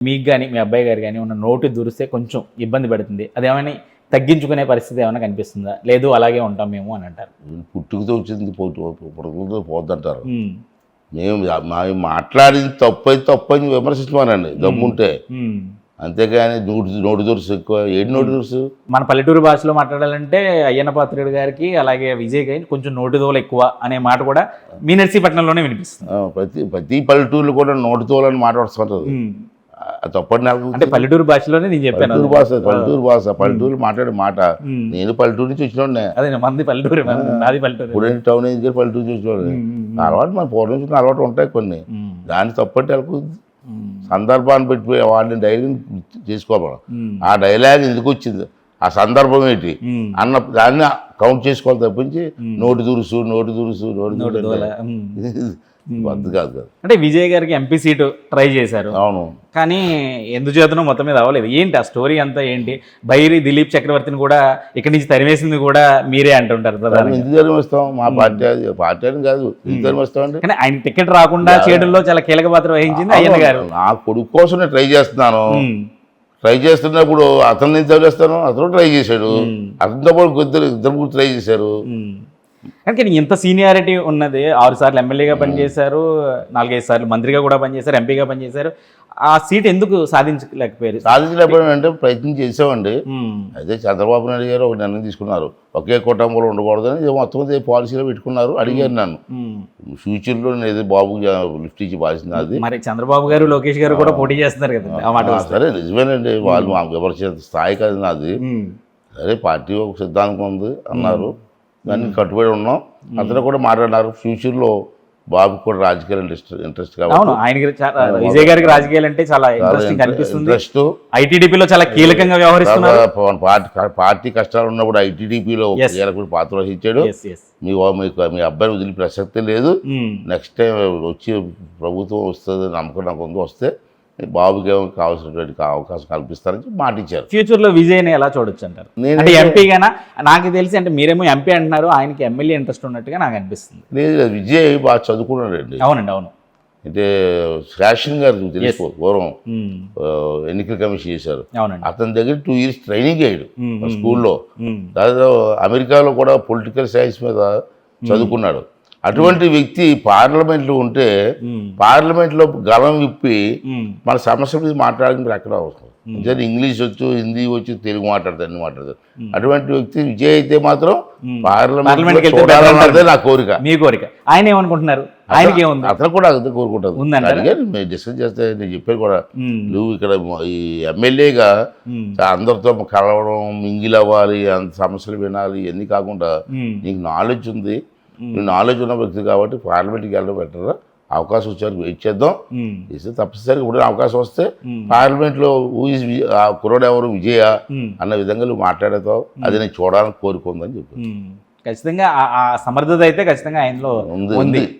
మీకు కానీ మీ అబ్బాయి గారు కానీ ఉన్న నోటు దురిస్తే కొంచెం ఇబ్బంది పడుతుంది. అదేమైనా తగ్గించుకునే పరిస్థితి ఏమైనా కనిపిస్తుందా? లేదు అలాగే ఉంటాం మేము అని అంటారు. పుట్టుకతో వచ్చింది పోతూ పుట్టుకతో పోద్దంటారు. మేము మాట్లాడింది తప్పు అయితే తప్పు అని విమర్శించమనండి. దమ్ముంటే ఉమ్. అంతేగాని నోటి నోటి దురుసు ఎక్కువ. ఏడు నోటి దురుసు? మన పల్లెటూరు భాషలో మాట్లాడాలంటే అయ్యన్న పాత్రుడు గారికి అలాగే విజయ్ గారికి కొంచెం నోటిదోలు ఎక్కువ అనే మాట కూడా మీ నర్సీపట్నంలోనే వినిపిస్తుంది ప్రతి ప్రతి పల్లెటూళ్ళు కూడా నోటి తోలని మాట్లాడుతుంటారు. తప్పటి నెలకు అంటే పల్లెటూరు భాషలోనే నేను చెప్పాను పల్లెటూరు భాష పల్లెటూరు భాష పల్లెటూరు మాట్లాడే మాట. నేను పల్లెటూరు నుంచి వచ్చినోడే అదే మంది పల్లెటూరు నాది పల్లెటూరు. ఇప్పుడు టౌన్ నుంచి పల్లెటూరు నుంచి వచ్చినోడే అలవాటు మన పూర్వం నుంచి అలవాటు ఉంటాయి కొన్ని. దాన్ని తప్పటి నెలకు సందర్భాన్ని పెట్టి వాడిని డైలాగ్ చేసుకోవాలి ఆ డైలాగ్ ఎందుకు వచ్చింది? ఆ సందర్భం ఏంటి. అన్న దాన్ని కౌంట్ చేసుకోవాలి తప్పించి నోటి దురుసు నోటి దురుసు నోటి దురుసు వద్దు కాదు కాదు. అంటే విజయ్ గారికి ఎంపీ సీటు ట్రై చేశారు. అవును. కానీ ఎందుచేతనో మొత్తం మీద అవ్వలేదు. ఏంటి ఆ స్టోరీ అంతా ఏంటి? బైరి దిలీప్ చక్రవర్తిని కూడా ఇక్కడి నుంచి తరిమేసింది కూడా మీరే అంటుంటారు ఎందుకు ధర్మిస్తాం మా పార్టీ అది పార్టీ అని కాదు. ఎందుకు ధర్మిస్తాం అంటే? కానీ ఆయన టికెట్ రాకుండా చేయడంలో చాలా కీలక పాత్ర వహించింది అయ్యన్న గారు. నా కొడుకు కోసం ట్రై చేస్తున్నాను. ట్రై చేస్తున్నప్పుడు అతన్ని ఎందుకు చేస్తాను అతను ట్రై చేశాడు. అతనితో పాటు ఇద్దరు ఇద్దరు ట్రై చేశారు. కానీ ఇంత సీనియారిటీ ఉన్నది. ఆరు సార్లు ఎమ్మెల్యేగా పనిచేశారు నాలుగైదు సార్లు మంత్రిగా కూడా పనిచేశారు ఎంపీగా పనిచేశారు. ఆ సీట్ ఎందుకు సాధించలేకపోయారు? సాధించలేకపోయినా అంటే ప్రయత్నం చేసామండి ఉమ్, అయితే చంద్రబాబు నాయుడు గారు ఒక నిర్ణయం తీసుకున్నారు. ఒకే కుటుంబంలో ఉండకూడదని మొత్తం పాలసీలో పెట్టుకున్నారు అడిగారు నన్ను. ఉమ్. ఫ్యూచర్లో నేను ఏదో బాబు లిఫ్ట్ ఇచ్చి బాల్సింది అది. మరి చంద్రబాబు గారు లోకేష్ గారు కూడా పోటీ చేస్తున్నారు కదా. సరే నిజమేనండి. వాళ్ళు మాకు విమర్శించే స్థాయి కాదు నాది. సరే పార్టీ ఒక సిద్ధాంతం ఉంది అన్నారు. దాన్ని కట్టుబడి ఉన్నాం. అతను కూడా మాట్లాడినారు. ఫ్యూచర్లో బాబు కూడా రాజకీయాలు ఇంట్రెస్ట్ ఇంట్రెస్ట్ కాబట్టి అవును ఆయనకి చాలా విజయ్ గారికి రాజకీయాలు అంటే చాలా ఇంట్రెస్టింగ్ అనిపిస్తుంది. ఇంట్రెస్ట్ ఐటీడీపీలో చాలా కీలకంగా వ్యవహరిస్తున్నారు. పార్టీ పార్టీ కష్టాలు ఉన్నప్పుడు ఐటీడీపీలో Yes. కీలక పాత్ర వహించాడు మీ మీకు మీ అబ్బాయిని వదిలి ప్రసక్తే లేదు. నెక్స్ట్ టైం వచ్చి ప్రభుత్వం వస్తుంది నమ్మకం నాకు ఉంది వస్తే బాబుకి ఏమో కావాల్సినటువంటి అవకాశం కల్పిస్తారని చెప్పి మాట ఇచ్చారు. ఫ్యూచర్లో విజయ్ని ఎలా చూడొచ్చు అంటారు? నేను ఎంపీగానా? నాకు తెలిసి అంటే మీరేమో ఎంపీ అంటున్నారు ఆయనకి ఎమ్మెల్యే ఇంట్రెస్ట్ ఉన్నట్టుగా నాకు అనిపిస్తుంది. లేదు విజయ్ బాగా చదువుకున్నాడండి. అవునండి అవును. అంటే శాషన్ గారు తెలుసు పూర్వం ఆ, ఎన్నికల కమిషన్ చేశారు. అవునండి. అతని దగ్గర టూ ఇయర్స్ ట్రైనింగ్ అయ్యాడు ఉమ్, ఉమ్, స్కూల్లో. దాదాపు అమెరికాలో కూడా పొలిటికల్ సైన్స్ మీద చదువుకున్నాడు. అటువంటి వ్యక్తి పార్లమెంట్లో ఉంటే పార్లమెంట్లో గలం విప్పి మన సమస్య మీద మాట్లాడడానికి ఎక్కడ అవసరం? ఇంగ్లీష్ వచ్చు హిందీ వచ్చు తెలుగు మాట్లాడతారు అన్ని మాట్లాడతారు. అటువంటి వ్యక్తి విజయ్ అయితే మాత్రం పార్లమెంట్ చూడాలన్నదే నా కోరిక. మీ కోరిక. ఆయన ఏమనుకుంటున్నారు? ఆయనకి ఏముంది? అతను కూడా అదే? అడిగారు మేము డిస్కస్ చేస్తే నేను చెప్పాను కూడా నువ్వు ఇక్కడ ఈ ఎమ్మెల్యేగా అందరితో కలవడం మింగిల్ అవ్వాలి అంత సమస్యలు వినాలి ఇవన్నీ కాకుండా నీకు నాలెడ్జ్ ఉంది. నువ్వు నాలెడ్జ్ ఉన్న వ్యక్తి కాబట్టి పార్లమెంట్కి వెళ్ళడం బెటర్ అవకాశం వచ్చారు వెయిట్ చేద్దాం. ఇస్తే తప్పనిసరిగా ఇప్పుడు అవకాశం వస్తే. పార్లమెంట్లో ఊజ్ ఆ కుర్రోడు ఎవరు? విజయ అన్న విధంగా నువ్వు మాట్లాడతావు. అది నేను చూడాలని కోరుకుందని చెప్పి. ఖచ్చితంగా ఆ- సమర్థత అయితే ఖచ్చితంగా ఆయనలో ఉంది.